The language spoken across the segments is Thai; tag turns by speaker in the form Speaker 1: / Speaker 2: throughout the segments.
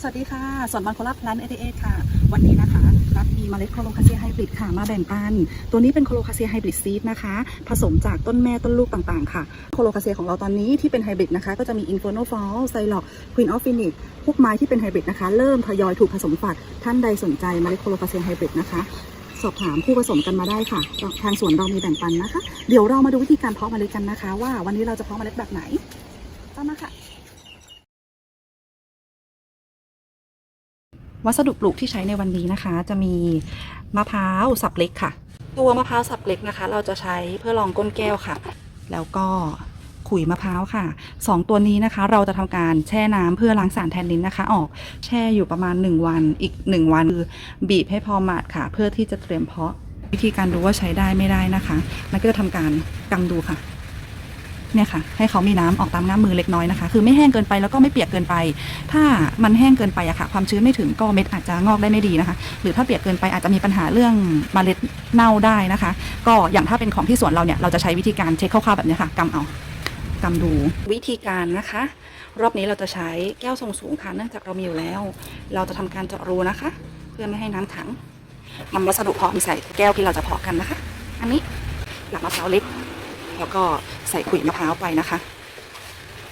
Speaker 1: สวัสดีค่ะ สวนบันโคลับพลันเอเอค่ะ วันนี้นะคะ รับมีเมล็ดโคโลคาเซียไฮบริดค่ะ มาแบ่งปัน ตัวนี้เป็นโคโลคาเซียไฮบริดซีดนะคะ ผสมจากต้นแม่ต้นลูกต่างๆ ค่ะ โคโลคาเซียของเราตอนนี้ที่เป็นไฮบริดนะคะ ก็จะมี Inferno Fall ไซล็อก Queen of Phoenix พวกไม้ที่เป็นไฮบริดนะคะ เริ่มทยอยถูกผสมฝัก ท่านใดสนใจเมล็ดโคโลคาเซียไฮบริดนะคะ สอบถามผู้ผสมกันมาได้ค่ะ ทางสวนเรามีแบ่งปันนะคะ เดี๋ยวเรามาดูวิธีการเพาะเมล็ดกันนะคะ ว่าวันนี้เราจะเพาะเมล็ดแบบไหนตามมาค่ะ วัสดุปลูกที่ใช้ในวันนี้นะคะ จะมีมะพร้าวสับเล็กค่ะ ตัวมะพร้าวสับเล็กนะคะ เราจะใช้เพื่อรองก้นแก้วค่ะ แล้วก็ขุยมะพร้าวค่ะสองตัวนี้นะคะ เราจะทำการแช่น้ำเพื่อล้างสารแทนนินนะคะ ออกแช่อยู่ประมาณ 1 วันอีก 1 วันคือบีบให้พอหมาดค่ะ เพื่อที่จะเตรียมเพาะวิธีการดูว่าใช้ได้ไม่ได้นะคะ มันก็จะทำการกำดูค่ะ เนี่ยค่ะให้เขามีน้ำออกตามหน้ามมือเล็กน้อยนะคะ คือไม่แห้งเกินไปแล้วก็ไม่เปียกเกินไป ถ้ามันแห้งเกินไปอะค่ะ ความชื้นไม่ถึงก็เม็ดอาจจะงอกได้ไม่ดีนะคะ หรือถ้าเปียกเกินไปอาจจะมีปัญหาเรื่องเมล็ดเน่าได้นะคะ ก็อย่างถ้าเป็นของที่สวนเราเนี่ยเราจะใช้วิธีการเช็คคร่าวๆแบบนี้ค่ะกำเอากำดูวิธีการนะคะ รอบนี้เราจะใช้แก้วทรงสูงค่ะเนื่องจากเรามีอยู่แล้ว เราจะทำการเจาะรูนะคะ เพื่อไม่ให้น้ำขังนำวัสดุพาะมใส่แก้วที่เราจะเพาะกันนะคะ อันนี้หลักมะพร้าวเล็ก แล้วก็ใส่ขุยมะพร้าวไปนะคะ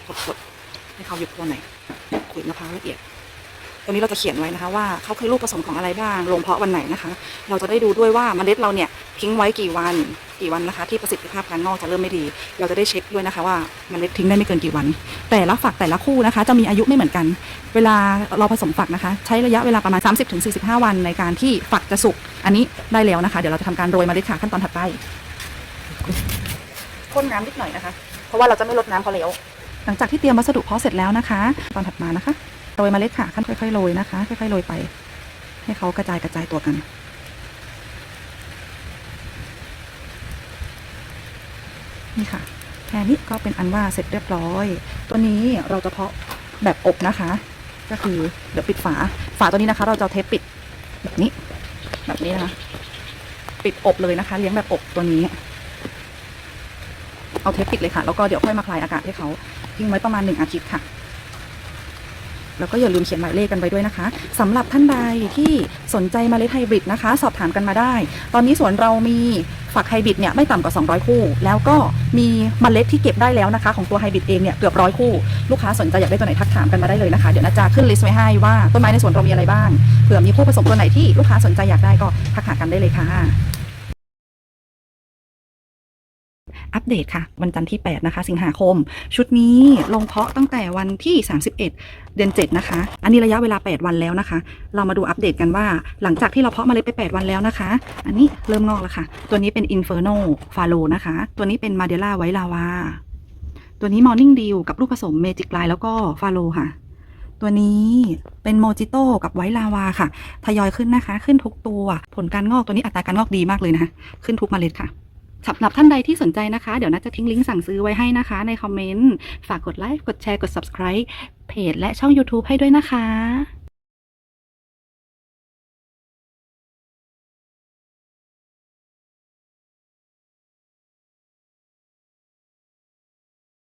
Speaker 1: กดๆให้เขาหยุดตัวหน่อยขุยมะพร้าวละเอียดตัวนี้เราจะเขียนไว้นะคะว่าเขาคือลูกผสมของอะไรบ้างลงเพาะวันไหนนะคะ เราจะได้ดูด้วยว่าเมล็ดเราเนี่ยทิ้งไว้กี่วันกี่วันนะคะ ที่ประสิทธิภาพการงอกจะเริ่มไม่ดี เราจะได้เช็คด้วยนะคะ ว่าเมล็ดทิ้งได้ไม่เกินกี่วัน แต่ละฝักแต่ละคู่นะคะ จะมีอายุไม่เหมือนกัน เวลาเราผสมฝักนะคะ ใช้ระยะเวลาประมาณ 30-45 วันในการที่ฝักจะสุกอันนี้ได้แล้วนะคะ เดี๋ยวเราจะทำการโรยเมล็ดค่ะขั้นตอนถัดไป พ่นน้ำนิดหน่อยนะคะ เพราะว่าเราจะไม่ลดน้ำเขาแล้ว หลังจากที่เตรียมวัสดุเพาะเสร็จแล้วนะคะ ตอนถัดมานะคะโรยเมล็ดค่ะขั้นค่อยๆโรยนะคะ ค่อยๆโรยไป ให้เขากระจายกระจายตัวกันนี่ค่ะแค่นี้ก็เป็นอันว่าเสร็จเรียบร้อย ตัวนี้เราจะเพาะแบบอบนะคะ ก็คือเดี๋ยวปิดฝา ฝาตัวนี้นะคะ เราจะเอาเทปปิดแบบนี้ แบบนี้นะคะ ปิดอบเลยนะคะ เลี้ยงแบบอบตัวนี้ เอาเทปปิดเลยค่ะ แล้วก็เดี๋ยวค่อยมาคลายอากาศให้เขาทิ้งไว้ประมาณหนึ่งอาทิตย์ค่ะ แล้วก็อย่าลืมเขียนหมายเลขกันไว้ด้วยนะคะสำหรับท่านใดที่สนใจเมล็ดไฮบริดนะคะ สอบถามกันมาได้ ตอนนี้สวนเรามีฝักไฮบริดเนี่ยไม่ต่ำกว่า 200 คู่ แล้วก็มีเมล็ดที่เก็บได้แล้วนะคะ ของตัวไฮบริดเองเนี่ยเกือบร้อยคู่ ลูกค้าสนใจอยากได้ตัวไหนทักถามกันมาได้เลยนะคะ เดี๋ยวนาจาขึ้นลิสต์ไว้ให้ว่าต้นไม้ในสวนเรามีอะไรบ้าง เผื่อมีผู้ผสมตัวไหนที่ลูกค้าสนใจอยากได้ก็ทักหากันได้เลยค่ะ อัปเดตค่ะ วันจันทร์ที่ 8 นะคะ สิงหาคม ชุดนี้ลงเพาะตั้งแต่วันที่ 31 เดือน 7 นะคะ อันนี้ระยะเวลา 8 วันแล้วนะคะ เรามาดูอัปเดตกันว่าหลังจากที่เราเพาะเมล็ดไป 8 วันแล้วนะคะ อันนี้เริ่มงอกแล้วค่ะ ตัวนี้เป็น Inferno f a l o นะคะ ตัวนี้เป็น Madella White Lava ตัวนี้ Morning Dew กับลูกผสม Magic Line แล้วก็ f a l o ค่ะตัวนี้เป็นโมจิโต้กับไวลาวาค่ะ ทยอยขึ้นนะคะ ขึ้นทุกตัว ผลการงอกตัวนี้อัตราการงอกดีมากเลยนะคะ ขึ้นทุกเมล็ดค่ะ สำหรับท่านใดที่สนใจนะคะ เดี๋ยวน่าจะทิ้งลิงก์สั่งซื้อไว้ให้นะคะ ในคอมเมนต์ ฝากกดไลค์ กดแชร์ กด subscribe เพจและช่อง YouTube ให้ด้วยนะคะ